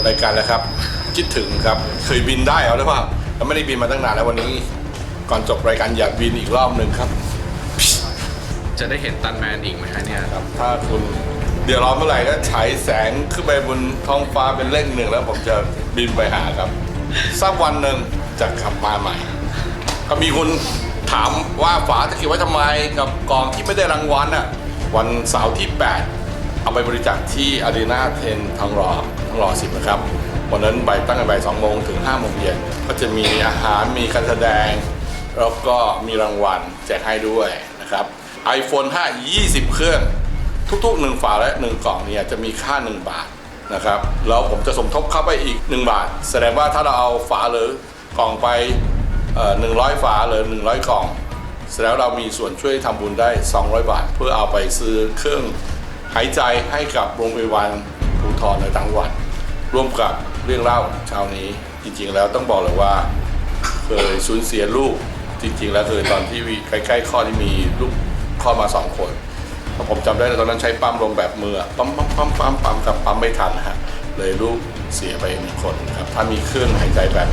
แล้วครับ คิดถึงครับเคยบินได้เอาหรือเปล่าแล้วไม่ได้บินมาตั้งนานแล้ววันนี้ ก่อนจบรายการอยากบินอีกรอบหนึ่งครับ จะได้เห็นตันแมนอีกไหมฮะเนี่ยครับ ถ้าคุณเดี๋ยวรอเมื่อไหร่ก็ฉายแสงขึ้นไปบนท้องฟ้าเป็นเลขหนึ่งแล้วผมจะบินไปหาครับสักวันหนึ่งจะกลับมาใหม่ ก็มีคนถามว่าฝาตะเกียบไว้ทำไมกับกองที่ไม่ได้รางวัลอะวันเสาร์ที่ 8 เอาไปบริจาคที่อารีนาเทนทองหล่อทองหล่อสิบนะครับวันนั้นบ่ายตั้งแต่บ่ายสองโมงถึง5โมงเย็นก็จะมีอาหารมีการแสดง แล้วก็มีรางวัลแจกให้ด้วยนะครับ iPhone 5 20 เครื่อง ทุกๆ 1 ฝาและ 1 กล่องเนี่ยจะมีค่า 1 บาทนะครับแล้วผมจะสมทบเข้าไปอีก 1 บาท แสดงว่าถ้าเราเอาฝาหรือกล่องไปเอ่อ100 ฝาหรือ 100 กล่อง แสดงว่าเรามีส่วนช่วยทำบุญได้ 200 บาท เพื่อเอาไปซื้อเครื่อง หายใจให้กับโรงพยาบาลภูทรในต่างจังหวัด ร่วมกับเรื่องเล่าเช้านี้ จริงๆแล้วต้องบอกเลยว่า เคยสูญเสียลูกจริง ๆ แล้วเคยตอนที่ใกล้ๆข้อที่มีลูกข้อมาสองคนผมจำได้เลยตอนนั้นใช้ปั๊มลมแบบมือปั๊มปั๊มปั๊มปั๊มปั๊มกับปั๊มไม่ทันฮะเลยลูกเสียไปหนึ่งคนครับถ้ามีเครื่องหายใจแบบ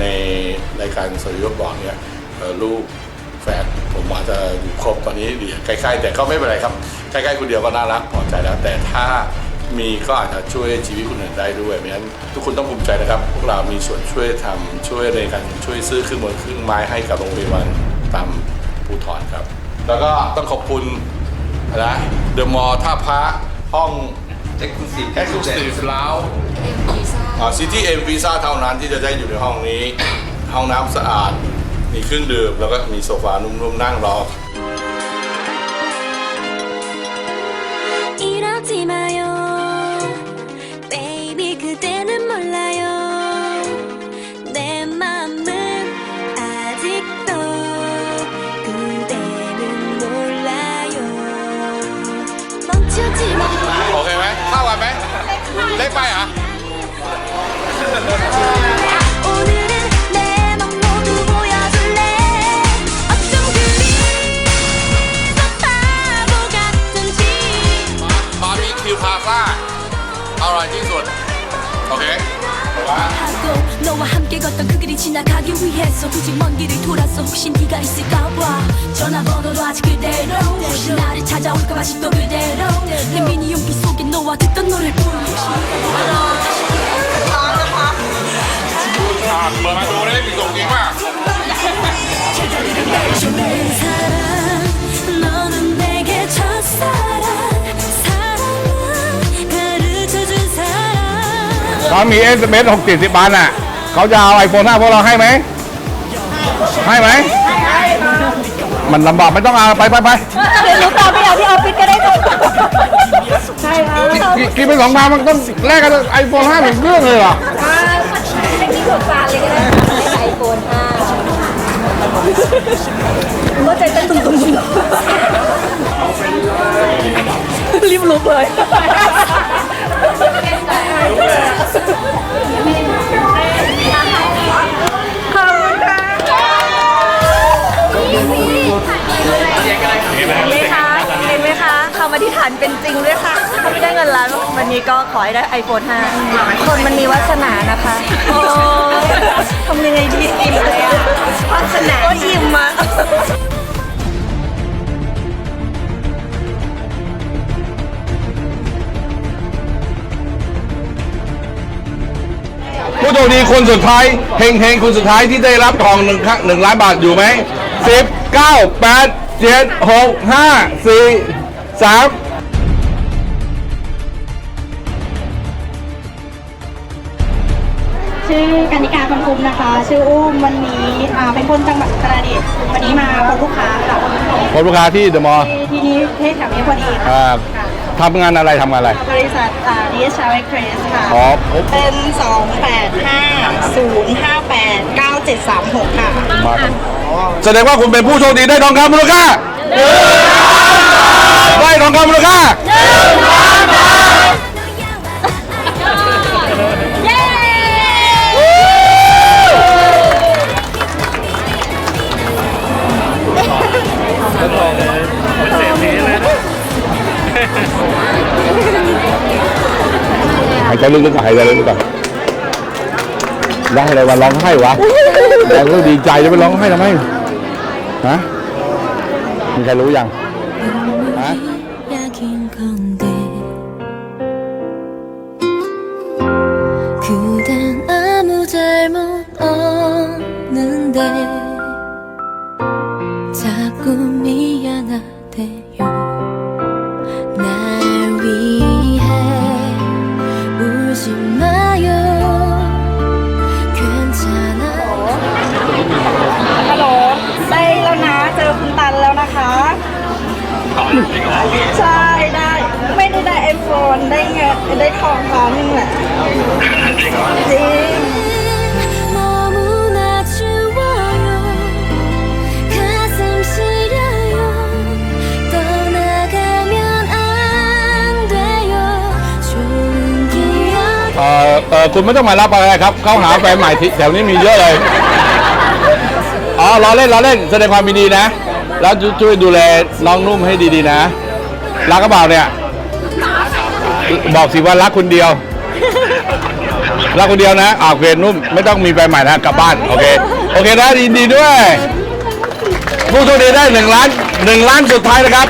ในรายการสริยศบอกเนี่ยลูกแฝดผมอาจจะอยู่ครบตอนนี้เหลือใกล้ๆแต่ก็ไม่เป็นไรครับ ใกล้ๆคนเดียวก็น่ารักพอใจแล้ว แต่ถ้ามีก็อาจจะช่วยชีวิตคนอื่นได้ด้วยเพราะฉะนั้นทุกคนต้องภูมิใจนะครับ พวกเรามีส่วนช่วยทำช่วยในการช่วยซื้อเครื่องมือเครื่องไม้ให้กับโรงพยาบาลตามภูทรครับ แล้วก็ต้องขอบคุณนะเดอะมอลล์ท่าพระห้อง Exclusive แอคทีฟแล้วซิตี้เอ็มวีซ่าเท่านั้นที่จะได้อยู่ในห้องนี้ ห้องน้ำสะอาด มีเครื่องดื่มแล้วก็มีโซฟานุ่มๆนั่งรอ บาร์บีคิวพาซ่าอร่อยที่สุด โอเคแต่ว่า 하고 너와 함께 걷던 그 길이 지나가기 위해서 굳이 먼 길을 돌아서 혹시 네가 있을까 봐 전화번호도 아직 그대로 혹시 나를 찾아올까 아직도 그대로 내 미니 용기 속에 너와 듣던 노래뿐 อ่ะเปิดมาดูได้มีส่งจริงป่ะ 사랑 너는 내게 첫사랑 사랑은 가르쳐준 사랑 เขามี SMS 6 70บาทน่ะ เขาจะเอาไอโฟน5พวกเราให้ไหม ให้ไหม มันลำบากไม่ต้องเอาไปไปไป เดี๋ยวหนูต่อไปเอาที่ออฟฟิศก็ได้ค่ะใช่ค่ะ กินกินไปสองพันมันต้องแลกกันไอโฟน5ถึงเครื่องเลยเหรอ ใ ห้ที่กดฟานเลยก็ได้ไอโฟน5หัวใจเต้นตุ้มตุ้มตุ้มรีบลุกเลย ธิษฐานเป็นจริงด้วยค่ะถ้าไม่ได้เงินล้านวันนี้ก็ขอให้ได้ iPhone 5 คนมันมีวาสนานะคะโอ้ทำยังไงดีอิ่มเลยอะวาสนาก็อิ่มอะผู้โชคดีคนสุดท้ายเฮงเฮงคนสุดท้ายที่ได้รับทองหนึ่งครั้งหนึ่งล้านบาทอยู่ไหมสิบเก้าแปดเจ็ดหกห้าสี่ สามชื่อกนิกาคำคุมนะคะ ชื่ออุ้มวันนี้อ่าเป็นคนจังหวัดอุตรดิตถ์วันนี้มาพบลูกค้าค่ะพบลูกค้าที่เดอะมอลล์ที่ที่นี่ที่แถวนี้พอดีค่ะอ่าค่ะทำงานอะไรทำงานอะไร บริษัทอ่า DS s h a w e Crest ค่ะ อ๋อผมเป็น2 8 5 0 5 8 9 7 3 6ค่ะ มาครับแสดงว่าคุณเป็นผู้โชคดีได้ทองคำมูลค่า ได้ทองคำมูลค่าหายใจลึกๆก่อนหายใจลึกๆก่อนได้อะไรวะร้องไห้วะแล้วก็ดีใจจะไปร้องไห้ทำไมฮะ มีใครรู้ยัง องแหละจริงเออเออคุณไม่ต้องมารับอะไรครับ เข้าหาแฟนใหม่ที่แถวนี้มีเยอะเลย อ๋อรอเล่นรอเล่นแสดงความมีดีนะ แล้วช่วยดูแลน้องนุ่มให้ดีๆนะรักกระเป๋าเนี่ย บอกสิว่ารักคนเดียว รักคนเดียวนะอ่าโอเคนุ่มไม่ต้องมีแฟนใหม่นะกลับบ้านโอเคโอเคนะยินดีด้วยผู้โชคดีได้หนึ่งล้านหนึ่งล้านสุดท้ายนะครับ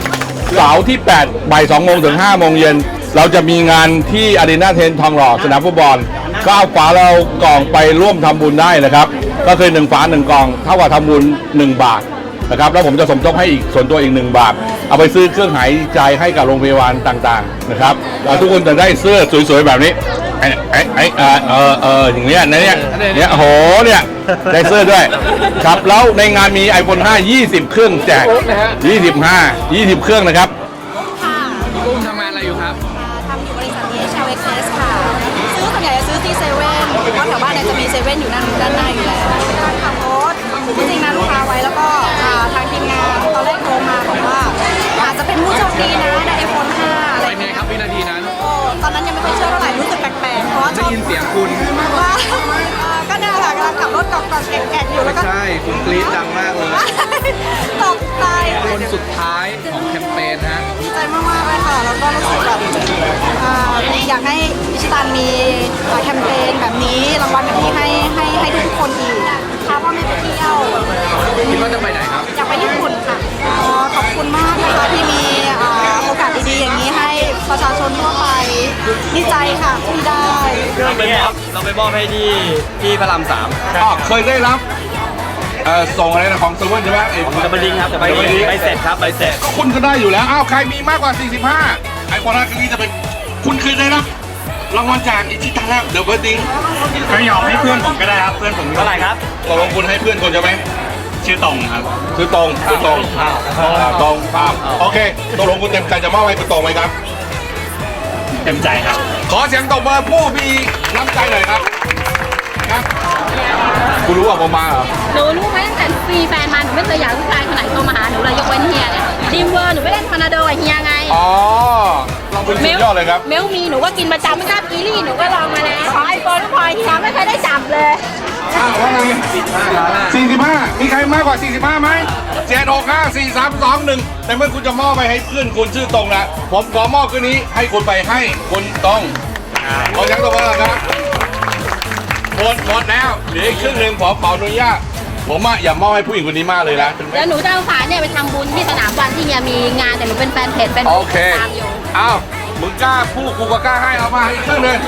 เสาร์ที่8บ่าย2โมงถึง5โมงเย็นเราจะมีงานที่อารีนาเทนทองหล่อสนามฟุตบอลก็เอาฝาเรากล่องไปร่วมทำบุญได้นะครับ ก็คือ1ฝา1กล่องเท่ากับทำบุญ 1 บาท นะครับแล้วผมจะสมทบให้อีกส่วนตัวอีก1บาท เอาไปซื้อเครื่องหายใจให้กับโรงพยาบาลต่างๆนะครับแล้วทุกคนจะได้เสื้อสวยๆแบบนี้ไอ้ไอ้ไอ้เออเออเอออย่างเนี้ยนะเนี่ยเนี่ยโอ้โหเนี่ยได้เสื้อด้วยครับแล้วในงานมี iPhone 5 20 เครื่องแจก 25 20 เครื่องนะครับพี่กุ้งทำงานอะไรอยู่ครับทำอยู่บริษัทนี้ชาวเอ็กเซสค่ะ ซื้อส่วนใหญ่จะซื้อที่เซเว่นเพราะแถวบ้านเนี่ยจะมีเซเว่นอยู่ด้านด้านหน้ ดีนะได้ไอโฟน5อะไรเป็นไงครับวินาทีนั้น โอ้ตอนนั้นยังไม่ค่อยเชื่อเท่าไหร่รู้สึกแปลกๆเพราะว่าได้ยินเสียงคุณว่าก็เนี่ยแหละกำลังขับรถกอกๆแกะๆอยู่ไม่แล้วก็ ใช่คุณกรี๊ดดังมากเลย ตกใจคนสุดท้ายของแคมเปญฮะ ดีใจมากๆเลยค่ะ แล้วก็รู้สึกแบบอ่าอยากให้อิชิตันมีอ่าแคมเปญแบบนี้รางวัลแบบนี้ให้ให้ให้ทุกคนอีกพาพ่อแม่ไปเที่ยว คิดว่าจะไปไหนครับ อยากไปญี่ปุ่นค่ะอ๋อขอบคุณมากนะคะที่มี ประชาชนทั่วไปดีใจค่ะที่ได้เราไปมอบเราไปมอบให้ที่ที่พระรามสามอ๋อเคยได้รับเอ่อส่งอะไรนะของเซเว่นใช่ไหมไอ้ดับเบิลลิงครับดับเบิลลิงใบเสร็จครับใบเสร็จก็คุณก็ได้อยู่แล้วอ้าวใครมีมากกว่า 45 ไอ้คนนั้นคือจะเป็นคุณคือได้รับรางวัลจากอิชิตันแล้วเดี๋ยวเบิร์ดดิงก็ยอมให้เพื่อนผมก็ได้ครับเพื่อนผมเท่าไหร่ครับตกลงคุณให้เพื่อนคุณใช่ไหมชื่อตรงครับคือตรงคือตรงอ่าตรงป้ามโอเคตกลงคุณเต็มใจจะมอบให้คุณตรงไหมครับเต็มใจครับ ขอเสียงตบมือผู้มีน้ำใจหน่อยครับครับคุณรู้ว่าผมมาเหรอ หนูรู้ไหมตั้งแต่มีแฟนมาหนูไม่เคยอยากให้ผู้ชายคนไหนโทรมาหาหนูเลยยกเว้นเฮียเนี่ยดีมเวอร์หนูไม่เล่นพานาโดกับเฮียไง อ๋อเราเป็นสุดยอดเลยครับ เมลมีหนูก็กินประจำไม่ทราบกีรี่หนูก็ลองมาแล้วขอไอโฟนก็พอเฮียไม่เคยได้จับเลย อ้าวว่าไง45มีใครมากกว่า45ไหมเจ็ดหกห้าสี่สามสองหนึ่งแต่เมื่อคุณจะมอบไปให้เพื่อนคุณชื่อตรงนะผมขอมอบคืนนี้ให้คุณไปให้คุณตรงขอยังตรงมาครับหมดหมดแล้วเหลืออีกครึ่งหนึ่งผมขออนุญาตผมอะอย่ามอบให้ผู้หญิงคนนี้มากเลยนะแล้วหนูจะเอาฝาเนี่ยไปทำบุญที่สนามวันที่เฮียมีงานแต่หนูเป็นแฟนเพจเป็นโอเคตามอยู่อ้าวมึงกล้าพูดกูก็กล้าให้เอามาให้อีกครึ่งหนึ่ง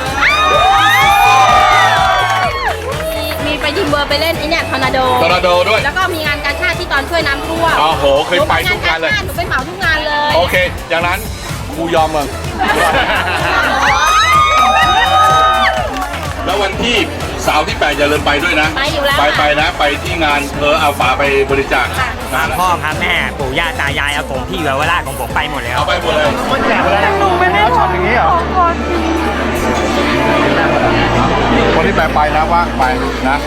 มีมีไปดีมเวอร์ไปเล่นไอเนี่ยพานาโดตอร์นาโดด้วย แล้วก็มีงานการชาติที่ตอนช่วยน้ำท่วมโอ้โหเคยไปทุกงานเลย หนูเป็นเหมาทุกงานเลยโอเค อย่างนั้นกูยอมมึง แล้ววันที่เสาร์ที่ 8 อย่าลืมไปด้วยนะ ไปอยู่แล้ว ไปค่ะไปนะ ไปที่งานเออเอาฝาไปบริจาคตามพ่อครับแม่ปู่ย่าตายายอากงพี่เยาวราชของผมไปหมดแล้ว เอาไปหมดเลยหนูไม่ได้ช็อตอย่างนี้เหรอ คนที่แปลไปนะว่างไปนะ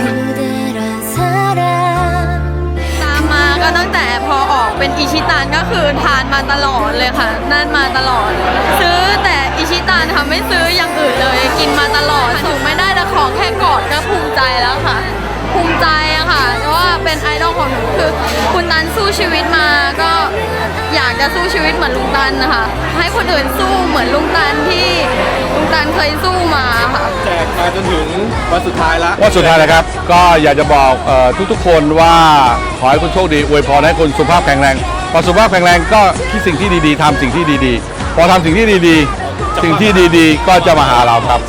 그대란 사람 ตามมาก็ตั้งแต่พอออกเป็นอิชิตันก็คือทานมาตลอดเลยค่ะ นั่นมาตลอด ซื้อแต่อิชิตันค่ะไม่ซื้ออย่างอื่นเลย กินมาตลอดถึงไม่ได้แต่ของแค่กอดก็ภูมิใจแล้วค่ะ ภูมิใจอะค่ะเพราะว่าเป็นไอดอลของหนูคือคุณตันสู้ชีวิตมาก็อยากจะสู้ชีวิตเหมือนลุงตันนะคะให้คนอื่นสู้เหมือนลุงตันที่ลุงตันเคยสู้มาค่ะ แจกมาจนถึงวันสุดท้ายละว่าสุดท้ายนะครับ ก็อยากจะบอกเอ่อทุกๆคนว่าขอให้คุณโชคดีอวยพรให้คุณสุขภาพแข็งแรงพอสุขภาพแข็งแรงก็คิดสิ่งที่ดีๆทำสิ่งที่ดีๆ พอทำสิ่งที่ดีๆ สิ่งที่ดีๆ ก็จะมาหาเราครับ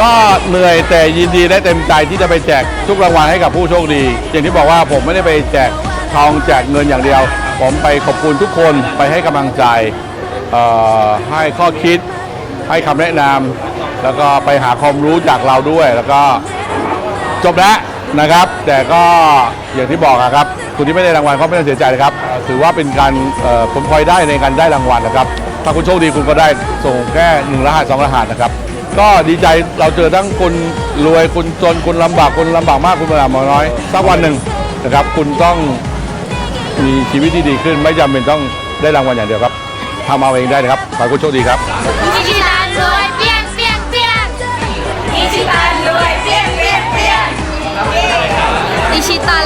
ก็เหนื่อยแต่ยินดีและเต็มใจที่จะไปแจกทุกรางวัลให้กับผู้โชคดี อย่างที่บอกว่าผมไม่ได้ไปแจกทองแจกเงินอย่างเดียว ผมไปขอบคุณทุกคนไปให้กำลังใจให้ข้อคิดให้คำแนะนำแล้วก็ไปหาความรู้จากเราด้วย แล้วก็จบแล้วนะครับ แต่ก็อย่างที่บอกอะครับคุณที่ไม่ได้รางวัลก็ไม่ต้องเสียใจนะครับ ถือว่าเป็นการผลพลอยได้ในการได้รางวัลนะครับ ถ้าคุณโชคดีคุณก็ได้ส่งแค่หนึ่งรหัสสองรหัสนะครับ ก็ดีใจเราเจอทั้งคนรวยคนจนคนลำบากคนลำบากมากคนลำบากน้อยสักวันหนึ่งนะครับ คุณต้องมีชีวิตที่ดีขึ้น ไม่จำเป็นต้องได้รางวัลอย่างเดียวครับทำเอาเองได้นะครับขอให้คุณโชคดีครับอิชิตันรวยเปี้ยงเปี้ยงเปี้ยงอิชิตันรวยเปี้ยงเปี้ยงเปี้ยงอิชิตัน